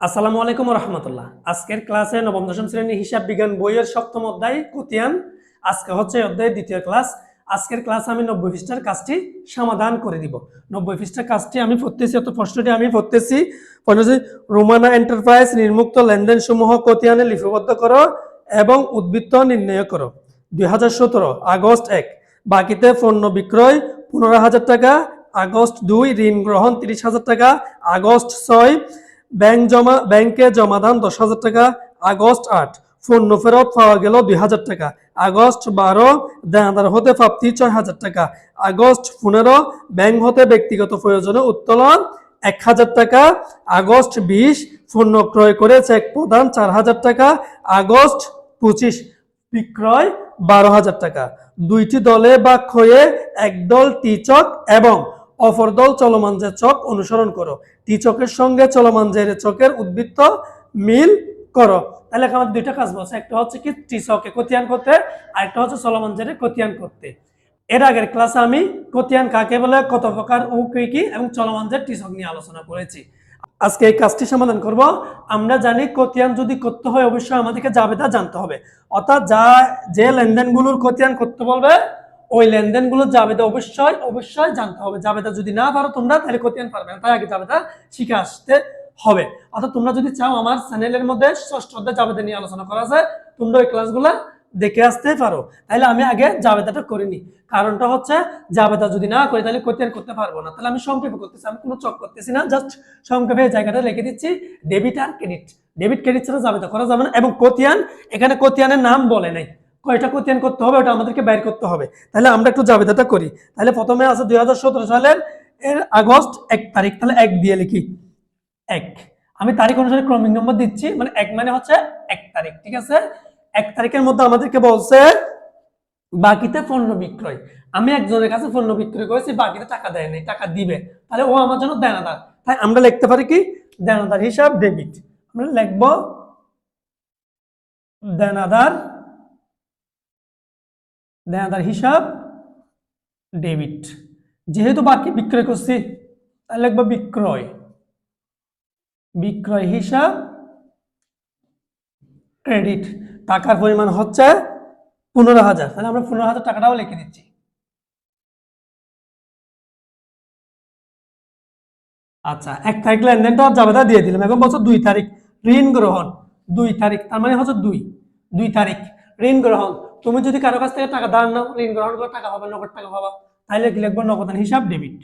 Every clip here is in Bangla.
আসসালামু আলাইকুম রহমতুল্লাহ। আজকের ক্লাসে নবম, দশম শ্রেণির হিসাব বিজ্ঞান বইয়ের সপ্তম অধ্যায় কুতিয়ান। আজকে হচ্ছে অধ্যায়ের দ্বিতীয় ক্লাস। আজকের ক্লাসে আমি নব্বই পৃষ্ঠার কাজটি সমাধান করে দিব। নব্বই পৃষ্ঠার কাজটি আমি পড়তেছি অত প্রশ্নটি আমি পড়তেছি। পড়তেছি রোমানা এন্টারপ্রাইজ নির্মুক্ত লেনদেন সমূহ কতিয়ানে লিপিবদ্ধ করো এবং উদ্বৃত্ত নির্ণয় করো। দুই হাজার সতেরো, আগস্ট এক। বাকিতে পণ্য বিক্রয় পনেরো হাজার টাকা, আগস্ট দুই, ঋণ গ্রহণ তিরিশ হাজার টাকা, আগস্ট ছয় ব্যাংক জমা, ব্যাংকে জমাদান দশ হাজার টাকা, আগস্ট আট। পণ্য ফেরত পাওয়া গেল দুই হাজার টাকা। আগস্ট বারো, দেনাদার হতে প্রাপ্তি ছয় হাজার টাকা। আগস্ট পনেরো, ব্যাংক হতে ব্যক্তিগত প্রয়োজনে উত্তোলন এক হাজার টাকা। আগস্ট বিশ, পণ্য ক্রয় করে চেক প্রদান চার হাজার টাকা। আগস্ট পঁচিশ, বিক্রয় বারো হাজার টাকা। দুইটি দলে ভাগ হয়ে একদল টিচক এবং অপর দল চলমান যে চক অনুসরণ করো। টি চকের সঙ্গে চলমান যে চকের উদ্বৃত্ত মিল করো। তাহলে আমার দুইটা কাজ বলছে। একটা হচ্ছে কি টি চকে কতিয়ান করতে আর একটা হচ্ছে চলমান জেরে কতিয়ান করতে। এর আগের ক্লাসে আমি কতিয়ান কাকে বলে, কত প্রকার ও কি কি এবং চলমান জের টিচক নিয়ে আলোচনা করেছি। আজকে এই কাজটি সমাধান করব। আমরা জানি কতিয়ান যদি করতে হয়, অবশ্যই আমাদেরকে জাবেদা জানতে হবে। অর্থাৎ যা, যে লেনদেনগুলোর কতিয়ান করতে বলবে ওই লেনদেনগুলো জাবেদা অবশ্যই অবশ্যই জানতে হবে। জাবেদা যদি না পারো, তোমরা তাহলে কতিয়ান পারবে না। তাই আগে জাবেদা শিখে আসতে হবে। অর্থাৎ তোমরা যদি চাও, আমার চ্যানেলের মধ্যে ষষ্ঠ অধ্যায় জাবেদা নিয়ে আলোচনা করা আছে, তোমরা ওই ক্লাসগুলো দেখে আসতে পারো। তাহলে আমি আগে জাবেদাটা করিনি কারণটা হচ্ছে, জাবেদা যদি না করি, তাহলে কতিয়ান করতে পারব না। তাহলে আমি সংক্ষেপে করতেছি, আমি কোনো চক করতেছি না জাস্ট সংক্ষেপে জায়গাটা লিখে দিচ্ছি ডেবিট আর ক্রেডিট ডেবিট ক্রেডিট ছাড়া জাবেদা করা যাবে না, এবং কতিয়ান এখানে কতিয়ানের নাম বলে নাই। কয়টা কতিয়ান করতে হবে, ওটা আমাদেরকে বের করতে হবে। তাহলে আমরা একটু জাবেদাটা করি। তাহলে প্রথমে আছে দুই সালের, এর আগস্ট, এক তারিখ, তাহলে এক দিয়ে লিখি। এক। আমি তারিখ অনুসারে ক্রমিক নম্বর দিচ্ছি মানে এক মানে হচ্ছে এক তারিখ, ঠিক আছে? এক তারিখের মধ্যে আমাদেরকে বলছে, বাকিতে পণ্য বিক্রয়। আমি একজনের কাছে পণ্য বিক্রয় করেছি, বাকিতে টাকা দেয় নাই, টাকা দিবে। তাহলে ও আমার জন্য দেনাদার। তাই আমরা লিখতে পারি কি? দেনাদার হিসাব ডেবিট আমরা লিখব, দেনাদার দেনাদার হিসাব ডেবিট যেহেতু বাকি বিক্রয় করছি, তাহলে লিখব বিক্রয়। বিক্রয় হিসাব ক্রেডিট টাকার পরিমাণ হচ্ছে পনেরো হাজার। তাহলে আমরা পনেরো হাজার টাকাটাও লিখে দিচ্ছি। আচ্ছা এক তারিখ লেনদেনটা জাবেদা দিয়ে দিলাম। এখন বলছো দুই তারিখ ঋণ গ্রহণ। দুই তারিখ, তার মানে হচ্ছে দুই। দুই তারিখ ঋণ গ্রহণ। তুমি যদি কারও কাছ থেকে টাকা ধার নাও, ঋণ গ্রহণ করে, টাকা পাবে, নগদ টাকা পাবা তাহলে কি লিখব? নগদান হিসাব ডেবিট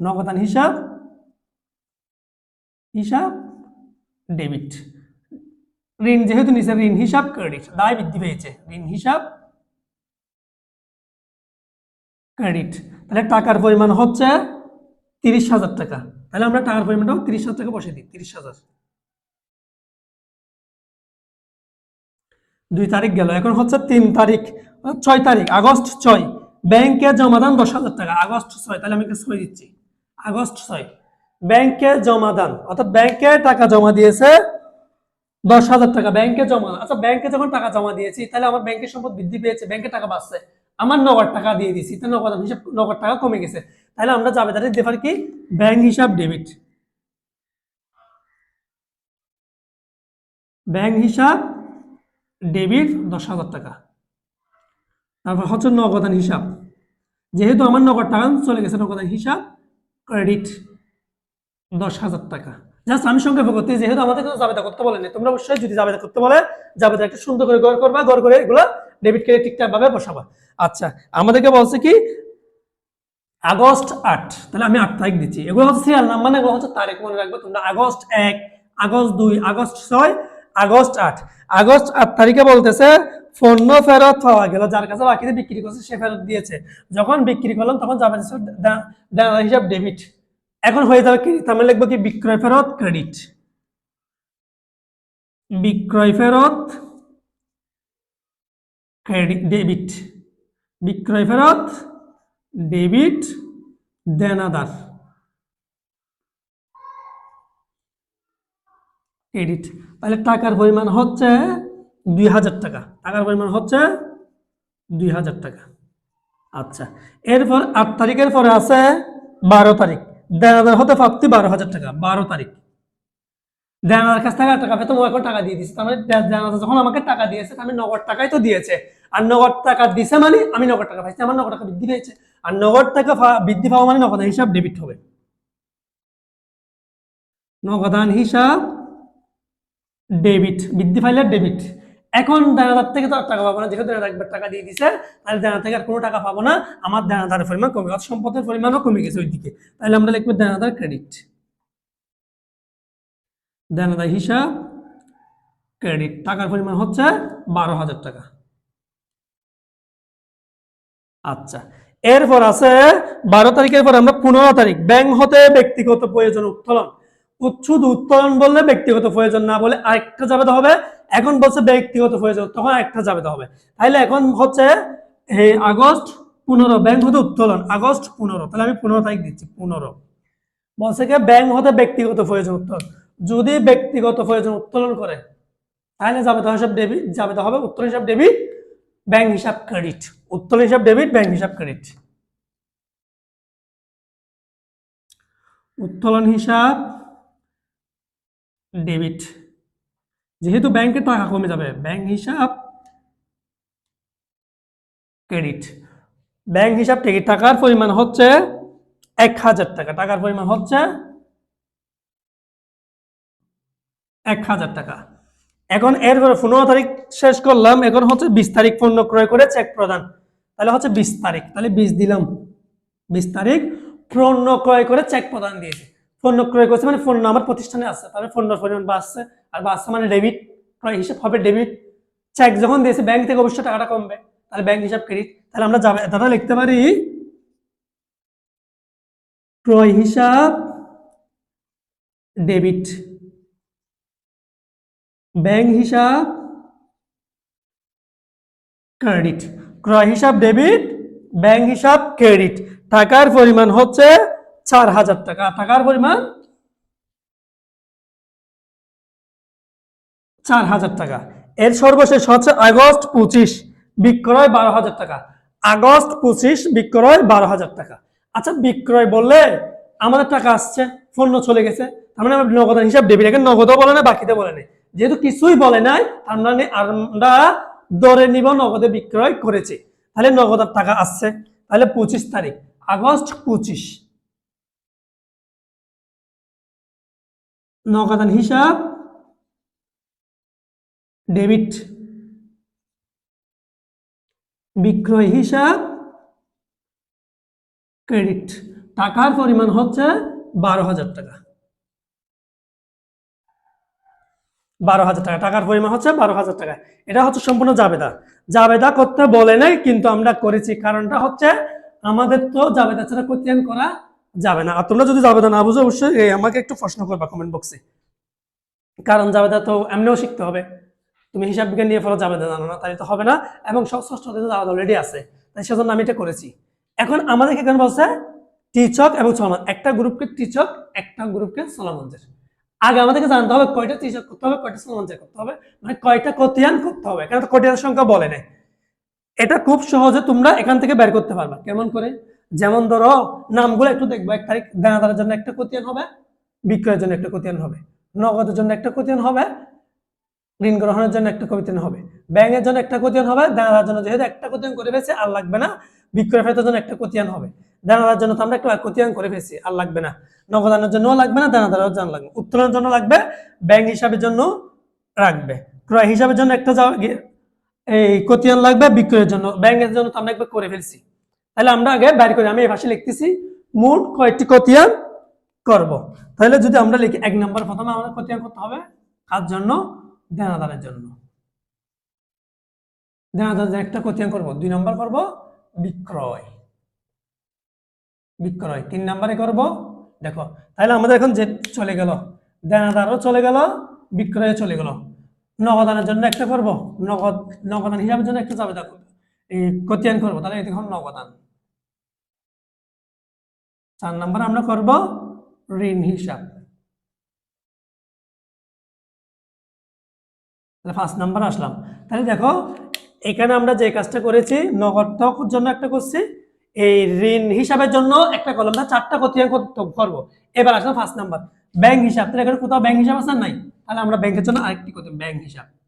নগদান হিসাব হিসাব ডেবিট ঋণ যেহেতু নিচে ঋণ হিসাব ক্রেডিট দায় বৃদ্ধি পেয়েছে। ঋণ হিসাব ক্রেডিট তাহলে টাকার পরিমাণ হচ্ছে তিরিশ হাজার টাকা। তাহলে আমরা টাকার পরিমাণটাও তিরিশ হাজার টাকা বসে দিই, তিরিশ হাজার। দুই তারিখ গেল। এখন হচ্ছে তিন তারিখ ছয় তারিখ, আগস্ট ছয়। ব্যাংকে জমাদান দশ হাজার টাকা, আগস্ট ছয়। তাহলে আমি ছয় দিচ্ছি। আগস্ট ছয়। ব্যাংকে জমাদান, অর্থাৎ ব্যাংকে টাকা জমা দিয়েছে দশ হাজার টাকা, ব্যাংকে জমা আচ্ছা ব্যাংকে যখন টাকা জমা দিয়েছি, তাহলে আমার ব্যাংকের সম্পদ বৃদ্ধি পেয়েছে, ব্যাংকে টাকা বাড়ছে আমার নগদ টাকা দিয়ে দিয়েছি, তাহলে নগদ, হিসাব, নগদ টাকা কমে গেছে। তাহলে আমরা জাবেদারি দিতে পারি কি? ব্যাংক হিসাব ডেবিট ব্যাংক হিসাব ডেবিট দশ হাজার টাকা। তারপর হচ্ছে নগদান হিসাব। যেহেতু আমার নগদ টাকা চলে গেছে, নগদান হিসাব, ক্রেডিট দশ হাজার টাকা। জাস্ট আমি সংক্ষেপে করতে যেহেতু আমাদের কোনো জাবেদা করতে বলেনি তোমরা অবশ্যই যদি জাবেদা করতে বলে জাবেদা একটু সুন্দর করে গড় করবা, গড় করে এগুলো ডেবিট ক্রেডিট ঠিকঠাক ভাবে বসাবা। আচ্ছা আমাদেরকে বলছে কি, আগস্ট আট, তাহলে আমি আট তারিখ দিচ্ছি। এগুলো হচ্ছে সিরিয়াল নাম মানে এগুলো হচ্ছে তারিখ মনে রাখবে তোমরা। আগস্ট এক, আগস্ট দুই, আগস্ট ছয় আগস্ট আট। আগস্ট আট তারিখে বলতেছে, পণ্য ফেরত পাওয়া গেল। যার কাছে বাকিতে বিক্রি করছে, সে ফেরত দিয়েছে। যখন বিক্রি করলাম, তখন যাবে হিসাব ডেবিট এখন হয়ে যাবে কি? তার মানে লিখব কি? বিক্রয় ফেরত ক্রেডিট বিক্রয় ফেরত ক্রেডিট ডেবিট বিক্রয় ফেরত ডেবিট দেনাদার। ক্রেডিট তাহলে টাকার পরিমাণ হচ্ছে দুই হাজার টাকা। টাকার পরিমাণ হচ্ছে দুই হাজার টাকা। আচ্ছা এরপর আট তারিখের পরে আছে বারো তারিখ। দেনাদার হতে প্রাপ্তি বারো হাজার টাকা, বারো তারিখ। দেনাদার কাছ থেকে টাকা পেতো এখন টাকা দিয়ে দিচ্ছে তার মানে যখন আমাকে টাকা দিয়েছে আমি নগদ টাকাই তো দিয়েছে। আর নগদ টাকা দিছে মানে আমি নগদ টাকা পাইছি, আমার নগদ টাকা বৃদ্ধি পেয়েছে। আর নগদ টাকা বৃদ্ধি পাওয়া মানে নগদ হিসাব ডেবিট হবে। নগদান হিসাব ডেবিট বৃদ্ধি পাইলে ডেবিট এখন দেনাদার থেকে তো আর টাকা পাবো না, যেহেতু দেনাদার একবার টাকা দিয়ে দিছে, তাহলে দেনাদার থেকে আর কোনো টাকা পাবো না, আমার দেনাদারের পরিমাণ কমে গেছে, সম্পদের পরিমাণও কমে গেছে ওইদিকে। তাহলে আমরা লিখব দেনাদার ক্রেডিট দেনাদার হিসাব ক্রেডিট টাকার পরিমাণ হচ্ছে বারো হাজার টাকা। আচ্ছা এরপর আছে বারো তারিখের পর আমরা পনেরো তারিখ, ব্যাংক হতে ব্যক্তিগত প্রয়োজন উত্তোলন। উচ্ছুদ উত্তোলন বললে ব্যক্তিগত প্রয়োজন, না বলে আরেকটা যাবে হবে। এখন বলছে ব্যক্তিগত প্রয়োজন, তখন একটা যাবে হবে। তাহলে এখন হচ্ছে আগস্ট পনেরো, ব্যাংক হতে উত্তোলন, আগস্ট পনেরো। তাহলে আমি পনেরো তারিখ দিচ্ছি, পনেরো। বলছে কি, ব্যাংক হতে ব্যক্তিগত প্রয়োজন উত্তোলন। যদি ব্যক্তিগত প্রয়োজন উত্তোলন করে, তাহলে যাবে তো হিসাব ডেবিট যাবে তো হবে উত্তোলন হিসাব ডেবিট ব্যাংক হিসাব ক্রেডিট। উত্তোলন হিসাব ডেবিট, ব্যাংক হিসাব ক্রেডিট। উত্তোলন হিসাব ডেবিট। যেহেতু ব্যাংকে টাকা কমে যাবে, ব্যাংক হিসাব ক্রেডিট। ব্যাংক হিসাব থেকে টাকার পরিমাণ হচ্ছে এক হাজার টাকা। টাকার পরিমাণ হচ্ছে এক হাজার টাকা। এখন এরপরে পনেরো তারিখ শেষ করলাম, এখন হচ্ছে বিশ তারিখ পণ্য ক্রয় করে চেক প্রদান। তাহলে হচ্ছে বিশ তারিখ, তাহলে বিশ দিলাম। বিশ তারিখ পণ্য ক্রয় করে চেক প্রদান দিয়েছে। পণ্য ক্রয় করছে মানে পণ্য আমার প্রতিষ্ঠানে আছে। তাহলে পণ্যের পরিমাণ বাড়ছে আর বাড়ছে মানে ডেবিট ক্রয় হিসাব হবে ডেবিট চেক যখন দিয়েছে ব্যাংক থেকে অবশ্যই টাকাটা কমবে। তাহলে ব্যাংক হিসাব ক্রেডিট তাহলে আমরা যাবে দাদা লিখতে পারি, ক্রয় হিসাব ডেবিট ব্যাংক হিসাব ক্রেডিট ক্রয় হিসাব ডেবিট ব্যাংক হিসাব ক্রেডিট টাকার পরিমাণ হচ্ছে চার হাজার টাকা। টাকার পরিমাণ চার হাজার টাকা। এর সর্বশেষ হচ্ছে আগস্ট পঁচিশ, বিক্রয় বারো হাজার টাকা। আগস্ট পঁচিশ, বিক্রয় বারো হাজার টাকা। আচ্ছা বিক্রয় বললে আমাদের টাকা আসছে, পণ্য চলে গেছে। তার মানে আমরা নগদান হিসাব ডেবিট এখানে নগদও বলে না বাকিতে বলে নাই যেহেতু কিছুই বলে নাই, তার মানে আমরা দরে নিব, নগদে বিক্রয় করেছি। তাহলে নগদের টাকা আসছে। তাহলে পঁচিশ তারিখ, আগস্ট পঁচিশ। নগদান হিসাব, ডেবিট, বিক্রয় হিসাব, ক্রেডিট। টাকার পরিমাণ হচ্ছে বারো হাজার টাকা। বারো হাজার টাকা। টাকার পরিমাণ হচ্ছে বারো হাজার টাকা। এটা হচ্ছে সম্পূর্ণ জাবেদা। জাবেদা করতে বলে নাই, কিন্তু আমরা করেছি। কারণটা হচ্ছে আমাদের তো জাবেদা ছাড়া করা যাবে না। আর তোমরা যদি জাবেদা না বুঝো, অবশ্যই আমাকে একটু প্রশ্ন করবা কমেন্ট বক্সে কারণ জাবেদা তো এমনিও শিখতে হবে। তুমি হিসাব বিজ্ঞান নিয়ে ফলো জাবেদা জানো না তাই তো হবে না। এবং ষষ্ঠ জাবেদা অলরেডি আছে। তাই সেজন্য আমি এটা করেছি। এখন আমাদেরকে কেন বলছে? টিচক এবং চলমান একটা গ্রুপকে টিচক, একটা গ্রুপকে চলমানজের আগে আমাদেরকে জানতে হবে কয়টা টিচক করতে হবে, কয়টা চলমানজের করতে হবে। মানে কয়টা কতিয়ান করতে হবে। কেন তো কতিয়ানের সংখ্যা বলে নাই। এটা খুব সহজে তোমরা এখান থেকে বের করতে পারবা। কেমন করে? যেমন ধরো, নামগুলো একটু দেখব। এক তারিখ দেনাদারের জন্য একটা কতিয়ান হবে, বিক্রয়ের জন্য একটা কতিয়ান হবে, নগদের জন্য একটা কতিয়ান হবে, ঋণ গ্রহণের জন্য একটা কতিয়ান হবে, ব্যাংকের জন্য একটা কতিয়ান হবে দেনাদার জন্য যেহেতু একটা কতিয়ান করে ফেলছে, আর লাগবে না, বিক্রয় ফেরতের জন্য একটা কতিয়ান হবে। দেনাদার জন্য তো আমরা একটা কতিয়ান করে ফেলছি, আর লাগবে না। নগদানের জন্য লাগবে না, দেনাদারের জন্য লাগবে উত্তোলনের জন্য লাগবে, ব্যাংক হিসাবের জন্য রাখবে। ক্রয় হিসাবের জন্য একটা যাওয়া এই কতিয়ান লাগবে, বিক্রয়ের জন্য। ব্যাংকের জন্য তো আমরা একবার করে ফেলছি। তাহলে আমরা আগে বের করি আমি এই ভাষায় লিখতেছি, মোট কয়টি কতিয়ান করব। তাহলে যদি আমরা লিখি এক নম্বর, প্রথমে আমাদের কতিয়ান করতে হবে কার জন্য? দেনাদারের জন্য। দেনাদারের একটা কতিয়ান করব, দুই নম্বর করব বিক্রয়। বিক্রয়, তিন নম্বরে করব, দেখো, তাহলে আমাদের এখন যে চলে গেল, দেনাদারও চলে গেল বিক্রয়ে চলে গেল। নগদানের জন্য একটা করব, নগদ, নগদান হিসাবের জন্য একটা যাবে দেখো এই কতিয়ান করব, তাহলে এখন নগদান। চার নম্বর আমরা করব ঋণ হিসাব। ফার্স্ট নাম্বার আসলাম। তাহলে দেখো, এখানে আমরা যে কাজটা করেছি নগদটার জন্য একটা করছি, এই ঋণ হিসাবের জন্য একটা কলম না চারটা কতিয়ান করতে- করব। এবার আসলাম ফার্স্ট নাম্বার ব্যাংক হিসাব। তাহলে এখানে কোথাও ব্যাংক হিসাব আছে নাই? তাহলে আমরা ব্যাংকের জন্য আরেকটি করতে ব্যাংক হিসাব।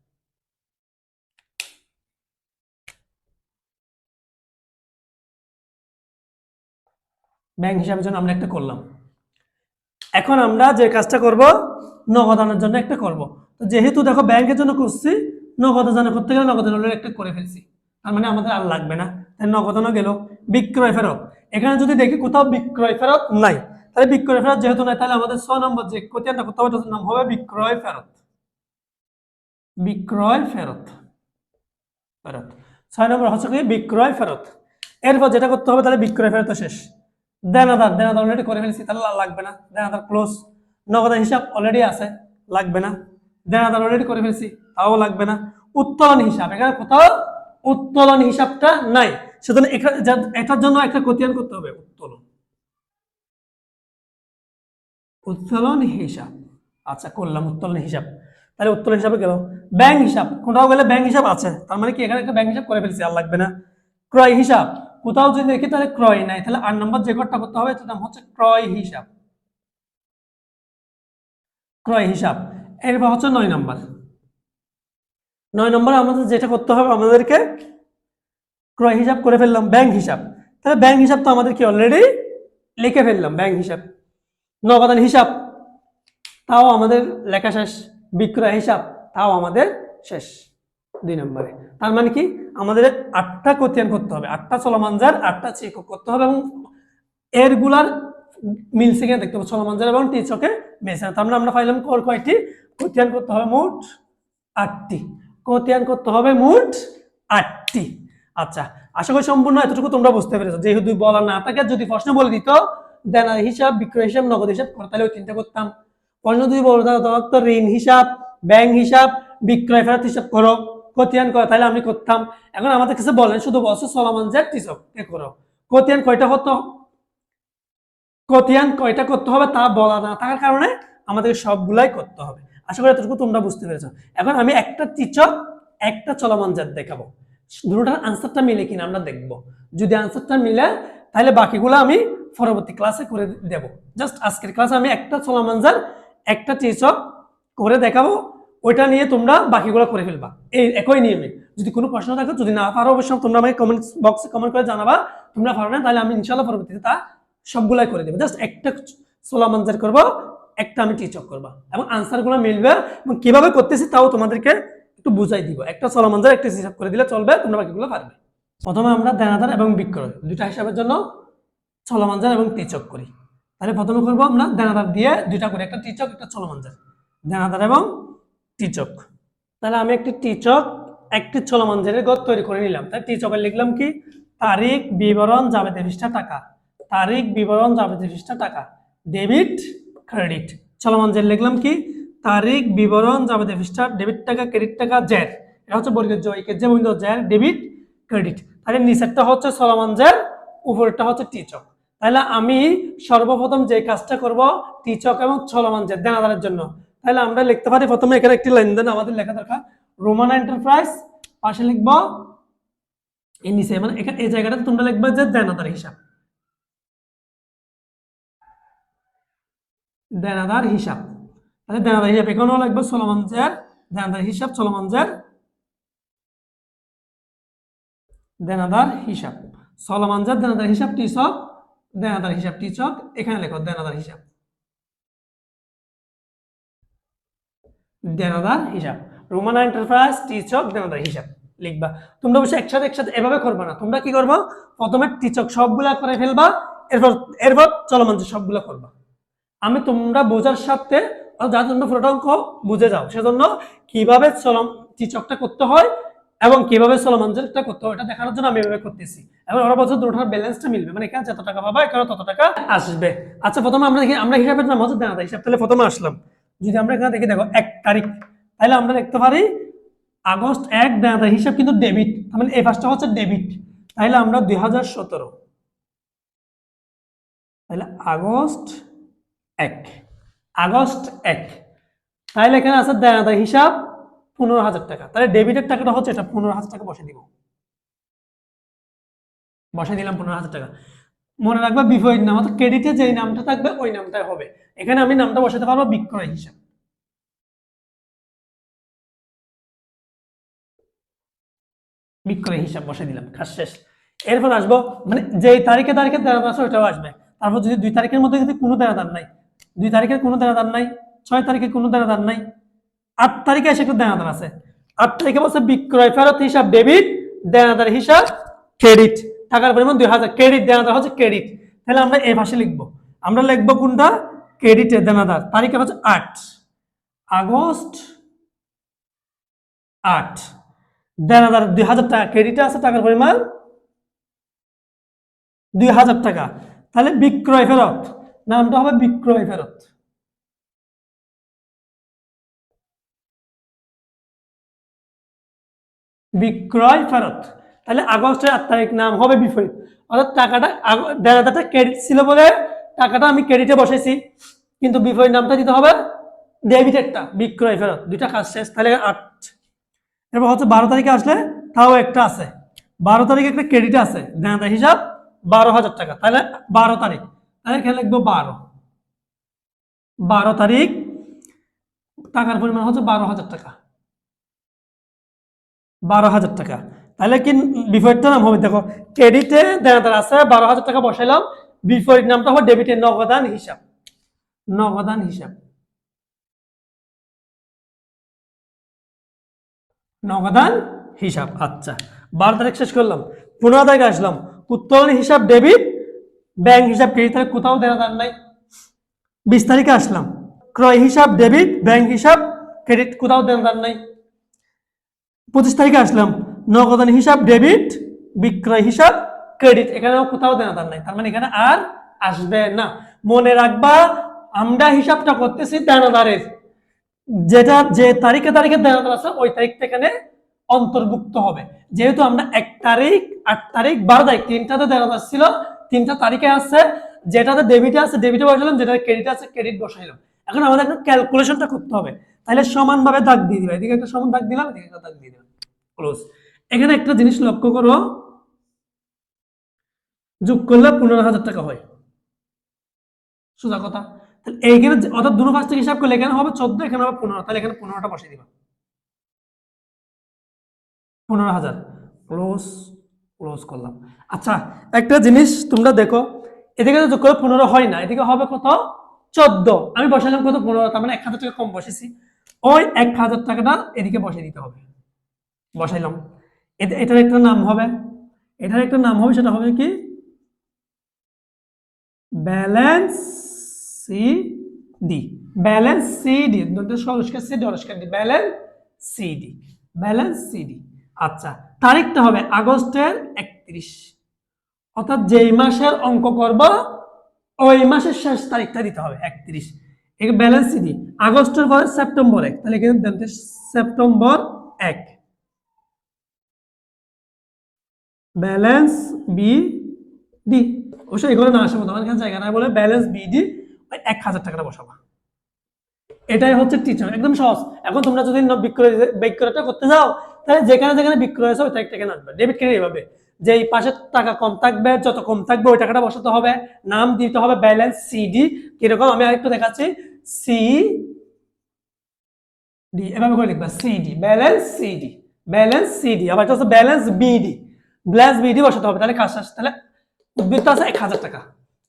ব্যাংক হিসাবের জন্য আমরা একটা করলাম। এখন আমরা যে কাজটা করব, নগদানের জন্য একটা করব। তো যেহেতু দেখো ব্যাংকের জন্য করছি নগদান করতে গেলে নগদানের একটা করে ফেলছি। তার মানে আমাদের আর লাগবে না। তাই নগদানও গেল, বিক্রয় ফেরত। এখানে যদি দেখি কোথাও বিক্রয় ফেরত নাই, তাহলে বিক্রয় ফেরত যেহেতু নাই, তাহলে আমাদের ছ নম্বর যে কোথাও কোথাও এটার নাম হবে বিক্রয় ফেরত। বিক্রয় ফেরত। ফেরত। ছয় নম্বর হচ্ছে কি? বিক্রয় ফেরত। এরপর যেটা করতে হবে, তাহলে বিক্রয় ফেরত শেষ। দেনাদার দেনাদার অলরেডি করে ফেলেছি, তাহলে লাগবে না। দেনাদার ক্লোজ নগদের হিসাব অলরেডি আছে, লাগবে না। দেনাদার অলরেডি করে ফেলছি, তাও লাগবে না। উত্তোলন হিসাব, এখানে কোথাও উত্তোলন হিসাবটা নাই। সেজন্য এটার জন্য একটা কতিয়ান করতে হবে, উত্তোলন। উত্তোলন হিসাব। আচ্ছা করলাম উত্তোলন হিসাব। তাহলে উত্তোলন হিসাবে গেল। ব্যাংক হিসাব, কোথাও গেলে ব্যাংক হিসাব আছে। তার মানে কি, এখানে একটা ব্যাংক হিসাব করে ফেলছি, আর লাগবে না। ক্রয় হিসাব। কোথাও যদি দেখি তাহলে ক্রয় নাই, তাহলে আট নম্বর যে ঘরটা করতে হবে নাম হচ্ছে ক্রয় হিসাব। ক্রয় হিসাব। এরপর হচ্ছে নয় নম্বর। নয় নম্বর আমাদের যেটা করতে হবে, আমাদেরকে ক্রয় হিসাব করে ফেললাম, ব্যাংক হিসাব। তাহলে ব্যাংক হিসাব তো আমাদের কি অলরেডি লিখে ফেললাম, ব্যাংক হিসাব। নগদান হিসাব, তাও আমাদের লেখা শেষ। বিক্রয় হিসাব, তাও আমাদের শেষ। দুই নম্বরে। তার মানে কি? আমাদের আটটা কোতিয়ান করতে হবে। আটটা চলমানজার আটটা চেক করতে হবে এবং এরগুলার মিলছে কিনা দেখতে হবে চলমানজার এবং টিচকে মিলছে না। তার মানে আমরা পাইলাম কয়টি? কোতিয়ান করতে হবে মোট আটটি। কোতিয়ান করতে হবে মোট আটটি। আচ্ছা আশা করি সম্পূর্ণ এতটুকু তোমরা বুঝতে পেরেছ। যেহেতু বলা না থাকে, যদি প্রশ্ন বলে দিত, দেনা হিসাব, বিক্রয় হিসাব, নগদ হিসাব, করো তাহলে ওই তিনটা করতাম। প্রশ্ন যদি বলতো ঋণ হিসাব, ব্যাংক হিসাব, বিক্রয় ফেরত হিসাব করো। কোতিয়ান কয় তাহলে আমি করতাম। এখন আমাদের কাছে বলেন, শুধু বলছো চলমান যে টিচক কে করো? কোতিয়ান কয়টা হতো কোতিয়ান কয়টা করতে হবে তা বলা না থাকার কারণে আমাদের সবগুলাই করতে হবে। আশা করি এতটুকু তোমরা বুঝতে পেরেছ। এখন আমি একটা টিচক একটা চলমান জাত দেখাবো। দুটোটার আনসারটা মিলে কিনা আমরা দেখব। যদি আনসারটা মিলে তাহলে বাকিগুলো আমি পরবর্তী ক্লাসে করে দেব। জাস্ট আজকের ক্লাসে আমি একটা চলমান জাত একটা টিচক করে দেখাবো। ওইটা নিয়ে তোমরা বাকিগুলো করে ফেলবা। এই একই নিয়মে। যদি কোনো প্রশ্ন থাকে, যদি না পারো অবশ্যই তোমরা আমাকে কমেন্ট বক্সে কমেন্ট করে জানাবা। তোমরা পারবে না, তাহলে আমি ইনশাল্লাহ পরবর্তীতে তা সবগুলাই করে দেবো। জাস্ট একটা সোলা মঞ্জার করব, একটা আমি টিচক করব। এবং আনসারগুলো মিলবে এবং কীভাবে করতেছি তাও তোমাদেরকে একটু বুঝাই দিব। একটা সোলা মঞ্জার একটা হিসাব করে দিলে চলবে, তোমরা বাকিগুলো পারবে। প্রথমে আমরা দেনাদার এবং বিক্রয় দুইটা হিসাবের জন্য চলমানজার এবং টিচক করি। তাহলে প্রথমে করব আমরা দেনাদার দিয়ে দুইটা করি, একটা টিচক, একটা চলমানজার দেনাদার এবং টিচক। তাহলে আমি একটি টিচক, একটি চলমানজারের গদ তৈরি করে নিলাম। তাই টিচকে লিখলাম কি? তারিখ, বিবরণ যাবেতে পৃষ্ঠা, টাকা। তারিখ, বিবরণ যাবেতে পৃষ্ঠা, টাকা। Debit, credit. চলমানজার লিখলাম কি? তারিখ, বিবরণ যাবেতে পৃষ্ঠা, ডেবিট টাকা, ক্রেডিট টাকা, জের। এটা হচ্ছে বর্গের জয় যে বন্ধু জের, ডেবিট, ক্রেডিট। তাহলে নিচেরটা হচ্ছে চলমানজার উপরেরটা হচ্ছে টিচক। তাহলে আমি সর্বপ্রথম যে কাজটা করব, টিচক এবং চলমান যে দেনাদারের জন্য। তাহলে আমরা লিখতে পারি প্রথমে এখানে একটি লেনদেন আমাদের লেখা দরকার। রোমান এন্টারপ্রাইজ পাশে লিখব এই নিচে মানে এখানে এই জায়গাটাতে তোমরা লিখবে যে দেনাদার হিসাব। দেনাদার হিসাব। তাহলে দেনাদার হিসাব এখানেও লিখব চলমান জের দেনাদার হিসাব চলমান জের দেনাদার হিসাব। চলমান জের দেনাদার হিসাব, টিচক, দেনাদার হিসাব, টিচক, এখানে লেখো দেনাদার হিসাব। দেনাদার হিসাব রোমান এন্টারপ্রাইজ টিচক দেনাদার হিসাব লিখবা। তোমরা অবশ্যই একসাথে একসাথে এভাবে করবা না। তোমরা কি করবা? প্রথমে টিচক সবগুলা করে ফেলবা, এরপর এরপর চলমান যে সবগুলা করবা। আমি তোমরা বোঝার সাথে যার জন্য পুরোটা অঙ্ক বুঝে যাও, সেজন্য কীভাবে চলম টিচকটা করতে হয় এবং কীভাবে চলমানজনটা করতে হয় এটা দেখানোর জন্য আমি এভাবে করতেছি। এবং ওরা বছর দুটোর ব্যালেন্সটা মিলবে। মানে এখানে যত টাকা পাবা, এখানে তত টাকা আসবে। আচ্ছা প্রথমে আমরা দেখি, আমরা হিসাবের নাম হচ্ছে দেনাদা হিসাব। তাহলে প্রথমে আসলাম। যদি আমরা এখানে দেখি, দেখো, এক তারিখ, তাহলে আমরা দেখতে পারি আগস্ট এক দেনাদা হিসাব কিন্তু ডেবিট মানে এই ফার্স্টটা হচ্ছে ডেবিট তাহলে আমরা দুই হাজার সতেরো, তাহলে আগস্ট এক আগস্ট এক, তাহলে এখানে আছে দেনাদা হিসাব পনেরো হাজার টাকা, তাহলে ডেবিটের টাকাটা হচ্ছে এটা, পনেরো হাজার টাকা বসে দিব। বসে দিলাম পনেরো হাজার টাকা। মনে রাখবা, বিপরীত নাম অর্থাৎ ক্রেডিটে যেই নামটা থাকবে, ওই নামটাই হবে। এখানে আমি নামটা বসাতে পারব বিক্রয় হিসাব। বিক্রয় হিসাব বসে দিলাম, কাজ শেষ। এরপর আসব মানে যেই তারিখে তারিখে দেনাদার আছে, ওইটাও আসবে। তারপর যদি দুই তারিখের মধ্যে যদি কোনো দেনাদার নাই, দুই তারিখের কোনো দেনাদার নাই, ছয় তারিখে কোনো দেনাদার নাই, আট তারিখে এসে একটা দেনাদার আছে। আট তারিখে বলছে বিক্রয় ফেরত হিসাব ডেবিট দেনাদার হিসাব ক্রেডিট টাকার পরিমাণ দুই হাজার ক্রেডিট দেনাদার হচ্ছে ক্রেডিট তাহলে আমরা এই ভাষায় লিখব। আমরা লিখব কোনটা? ক্রেডিটের দেনাদার। তারিখে হচ্ছে আট। আগস্ট আট। দেনাদার দুই হাজার টাকা। ক্রেডিটে আছে টাকার পরিমাণ দুই হাজার টাকা। তাহলে বিক্রয় ফেরত। নামটা হবে বিক্রয় ফেরত। বিক্রয় ফেরত। তাহলে আগস্টের আট তারিখ নাম হবে বিপরীত। অর্থাৎ টাকাটা দেনাদারটা ক্রেডিট ছিল বলে টাকাটা আমি ক্রেডিটে বসেছি। কিন্তু বিপরীত নামটা দিতে হবে ডেবিটেরটা, বিক্রয় ফেরত, দুইটা কাজ শেষ, তাহলে আট। এরপর হচ্ছে বারো তারিখে আসলে তাও একটা আছে। বারো তারিখে একটা ক্রেডিট আছে, দেনাদার হিসাব বারো হাজার টাকা, তাহলে বারো তারিখ। তাহলে এখানে লিখব বারো। বারো তারিখ, টাকার পরিমাণ হচ্ছে বারো হাজার টাকা। বারো হাজার টাকা। তাহলে কি বিপরীতটা নাম হবে? দেখো ক্রেডিটে দেনাদার আছে, বারো হাজার টাকা বসাইলাম। বিপরীত নামটা হবে ডেবিটের নগদান হিসাব। নগদান হিসাব। নগদান হিসাব আচ্ছা। বারো তারিখ শেষ করলাম। পনেরো তারিখে আসলাম। উত্তোলন হিসাব ডেবিট ব্যাংক হিসাব ক্রেডিট তারিখ কোথাও দেনাদার নাই। বিশ তারিখে আসলাম। ক্রয় হিসাব ডেবিট ব্যাংক হিসাব ক্রেডিট কোথাও দেনাদার নাই। পঁচিশ তারিখে আসলাম। নগদান হিসাব ডেবিট বিক্রয় হিসাব ক্রেডিট এখানেও কোথাও দেনাদার নাই। তার মানে এখানে আর আসবে না। মনে রাখবা, আমরা হিসাবটা করতেছি দেনাদারের। যেটা যে তারিখে তারিখে দেনাদার আছে, ওই তারিখটা এখানে অন্তর্ভুক্ত হবে। যেহেতু আমরা এক তারিখ, আট তারিখ, বারো তারিখ, তিনটাতে দেনাদার ছিল, তিনটা তারিখে আছে, যেটাতে ডেবিটে আছে ডেবিটে বসাইলাম যেটা ক্রেডিট আছে ক্রেডিট বসাইলাম। এখন আমাদের একটু ক্যালকুলেশনটা করতে হবে। তাহলে সমানভাবে দাগ দিয়ে দিবা। এদিকে একটা সমান দাগ দিলাম, এদিকে একটা দাগ দিয়ে দিলাম। ক্লোজ এখানে একটা জিনিস লক্ষ্য করো। যোগ করলে পনেরো হাজার টাকা হয়। সোজা কথা। এইখানে অর্থাৎ দুটো পাঁচ থেকে হিসাব করলে এখানে হবে চোদ্দ, এখানে হবে পনেরো। তাহলে এখানে পনেরোটা বসিয়ে দিবা। পনেরো হাজার। ক্লোজ ক্লোজ করলাম। আচ্ছা একটা জিনিস তোমরা দেখো, এদিকে যোগ করে পনেরো হয় না, এদিকে হবে কত? চোদ্দ। আমি বসালাম কত? পনেরো। তার মানে এক হাজার টাকা কম বসেছি। ওই এক হাজার টাকাটা এদিকে বসিয়ে দিতে হবে। বসাইলাম। এটার একটা নাম হবে। এটার একটা নাম হবে, সেটা হবে কি? Balance C D balance C D সরস্কার C ডরস্কার D balance C D balance C D আচ্ছা তারিখটা হবে আগস্টের একত্রিশ। অর্থাৎ যেই মাসের অঙ্ক করব, ওই মাসের শেষ তারিখটা দিতে হবে, একত্রিশ। এই ব্যালেন্স সি ডি আগস্টের পরে সেপ্টেম্বর এক, তাহলে দেন সেপ্টেম্বর এক। ব্যালেন্স বি ডি অবশ্যই এগুলো না আসে মতো আমার এখানে জায়গা নাই বলে ব্যালেন্স বি ডি ওই এক হাজার টাকাটা বসাবা। এটাই হচ্ছে টিচার একদম সহজ। এখন তোমরা যদি ন- বিক্রয় বিক্রয়টা করতে যাও, তাহলে যেখানে যেখানে বিক্রয় হয়েছে ওই থেকে আসবে। ডেবিট ক্রেডিট এভাবে যে এই পাশের টাকা কম থাকবে, যত কম থাকবে ওই টাকাটা বসাতে হবে। নাম দিতে হবে ব্যালেন্স সিডি কীরকম? আমি আরেকটু দেখাচ্ছি। সি ডি এভাবে করে লিখবা। C D balance C D balance C D আবার এটা হচ্ছে ব্যালেন্স বিডি ব্যালেন্স বিডি বসাতে হবে, তাহলে কাজ শেষ। তাহলে উদ্বৃত্ত আছে এক হাজার টাকা।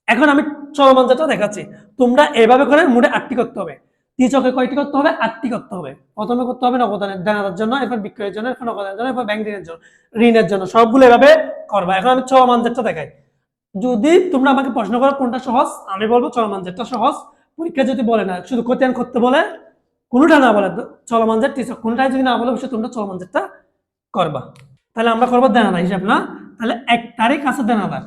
এখন আমি চলমান যেটা দেখাচ্ছি, তোমরা এভাবে করে মোটে আটটি করতে হবে। তিচকে কয়টি করতে হবে? আটটি করতে হবে। প্রথমে করতে হবে নগদানের দেনাদার জন্য, এরপর বিক্রয়ের জন্য, এরপর নগদানের জন্য, এরপর ব্যাংক ঋণের জন্য ঋণের জন্য, সবগুলো এভাবে করবা। এখন আমি চলমান যেটা দেখাই। যদি তোমরা আমাকে প্রশ্ন করো কোনটা সহজ, আমি বলব চলমান যেটা সহজ। পরীক্ষা যদি বলে না, শুধু কোতিয়ান করতে বলে, কোনোটা না বলে, চলমান জেট কোনোটাই যদি না বলে, অবশ্যই তোমরা চলমান জেটটা করবা। তাহলে আমরা করব দেনাদার হিসাব, না? তাহলে এক তারিখ আছে দেনাদার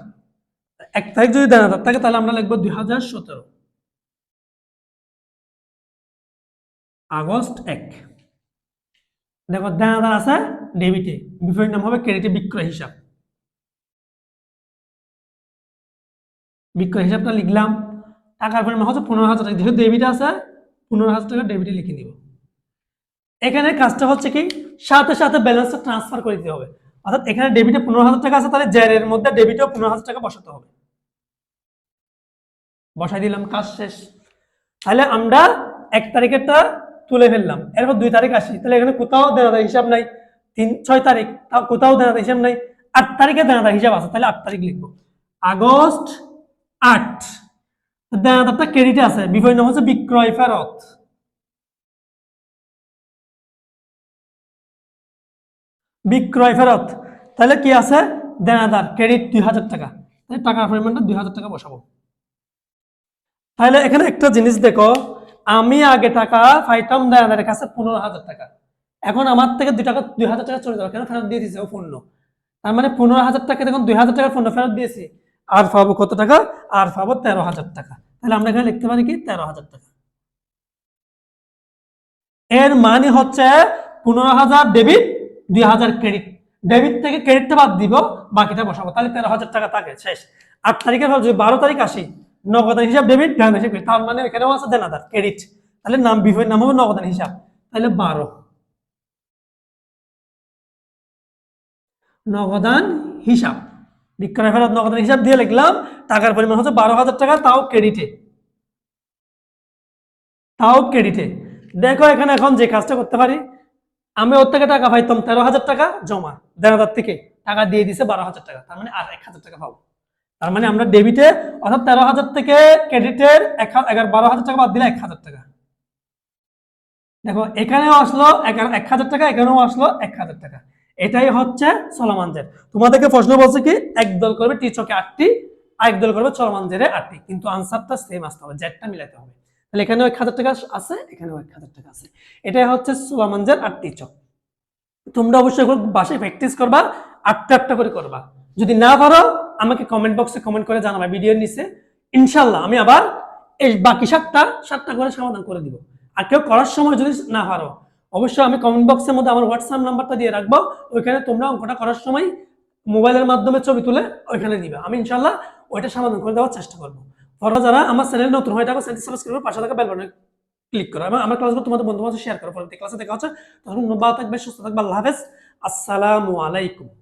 এক তারিখ যদি দেনাদার থাকে, তাহলে আমরা লিখব দুই হাজার সতেরো। আগস্ট এক। দেখো দেনাদার আছে ডেবিটে, বিপরীত নাম হবে ক্রেডিটে বিক্রয় হিসাব। বিক্রয় হিসাবটা লিখলাম, টাকার পরিমাণ হচ্ছে পনেরো হাজার টাকা। যেহেতু ডেবিট আছে, পনেরো হাজার টাকা ডেবিটে লিখে দিব এখানে কাজটা হচ্ছে কি? সাথে সাথে ব্যালেন্সটা ট্রান্সফার করে দিতে হবে। অর্থাৎ এখানে ডেবিটে পনেরো হাজার টাকা আছে, তাহলে জের এর মধ্যে ডেবিটেও পনেরো হাজার টাকা বসাতে হবে। বসাই দিলাম, কাজ শেষ। তাহলে আমরা এক তারিখেরটা তুলে ফেললাম। এরপর দুই তারিখ আসি। তাহলে এখানে কোথাও দেনাদার হিসাব নাই। তিন, ছয় তারিখ, তাও কোথাও দেনাদার হিসাব নাই। আট তারিখে দেনাদার হিসাব আছে, তাহলে আট তারিখ লিখব। আগস্ট আট। দেনাদারটা ক্রেডিটে আছে। নাম হচ্ছে বিক্রয় ফেরত। বিক্রয় ফেরত। তাহলে কি আছে? দেনাদার ক্রেডিট দুই হাজার টাকা। টাকার পরিমাণটা দুই হাজার টাকা বসাবো। তাহলে এখানে একটা জিনিস দেখো, আমি আগে টাকা পাইতাম দেনাদারের কাছে পনেরো হাজার টাকা। এখন আমার থেকে দুই টাকা, দুই হাজার টাকা চলে যাবে। কেন ফেরত দিয়ে দিয়েছে? ও পণ্য। তার মানে পনেরো হাজার টাকা দেখুন, দুই হাজার টাকার পণ্য ফেরত দিয়েছি। আর পাবো কত টাকা? আর পাবো তেরো হাজার টাকা। তাহলে আমরা এখানে লিখতে পারি কি? তেরো হাজার টাকা। এর মানে হচ্ছে পনেরো হাজার ডেবিট দুই হাজার ক্রেডিট ডেবিট থেকে ক্রেডিটটা বাদ দিব, বাকিটা বসাবো। তাহলে তেরো হাজার টাকা থাকে, শেষ। আট তারিখের পর যদি বারো তারিখ আসি নগদান হিসাব ডেবিট ধ্যান হিসাব তার মানে এখানেও আছে দেনাদার ক্রেডিট তাহলে নাম বিপরীত নাম হবে নগদান হিসাব। তাহলে বারো। নগদান হিসাব। বিক্রয় ফেরত নগদান হিসাব দিয়ে লিখলাম, টাকার পরিমাণ হচ্ছে বারো হাজার টাকা, তাও ক্রেডিটে তাও ক্রেডিটে দেখো এখানে এখন যে কাজটা করতে পারি আমি ওর থেকে টাকা পাইতাম তেরো হাজার টাকা জমা দেনাদার থেকে। টাকা দিয়ে দিছে বারো হাজার টাকা, তার মানে আর এক হাজার টাকা পাবো। তার মানে আমরা ডেবিটে অর্থাৎ তেরো হাজার থেকে ক্রেডিটের এগারো, বারো হাজার টাকা বাদ দিলে এক হাজার টাকা। দেখো, এখানেও আসলো এক হাজার টাকা, এখানেও আসলো এক হাজার টাকা। এটাই হচ্ছে চলমান জের তোমাদেরকে প্রশ্ন বলছে কি, একদল করবে টি চকে আটটি আর একদল করবে চলমান জেরে আটটি। কিন্তু আনসারটা সেম আসতে হবে জেরটা মিলাতে হবে। তাহলে এখানেও এক হাজার টাকা আছে, এখানেও এক হাজার টাকা আছে। এটাই হচ্ছে চলমান আটটি চক। তোমরা অবশ্যই বাসায় প্র্যাকটিস করবা, আটটা আটটা করে করবা। যদি না পারো, আমাকে কমেন্ট বক্সে কমেন্ট করে জানাবা ভিডিওর নিচে। ইনশাল্লাহ আমি আবার এই বাকি সাতটা সাতটা করে সমাধান করে দিব। আর কেউ করার সময় যদি না পারো, অবশ্যই আমি কমেন্ট বক্সের মধ্যে আমার হোয়াটসঅ্যাপ নাম্বারটা দিয়ে রাখব। ওইখানে তোমরা অঙ্কটা করার সময় মোবাইলের মাধ্যমে ছবি তুলে ওইখানে দিবে। আমি ইনশাল্লাহ ওইটা সমাধান করে দেওয়ার চেষ্টা করব। পরে যারা আমার চ্যানেল নতুন হয় তাহলে চ্যানেল সাবস্ক্রাইব করে পাশে থাকা বেল বাটনে ক্লিক করো। এবং আমার ক্লাসগুলো তোমাদের বন্ধু বান্ধব শেয়ার করো। পরবর্তী ক্লাসে দেখা হচ্ছে। তখন ভালো থাকবে, সুস্থ থাকবে। আল্লাহ হাফেজ। আসসালামু আলাইকুম।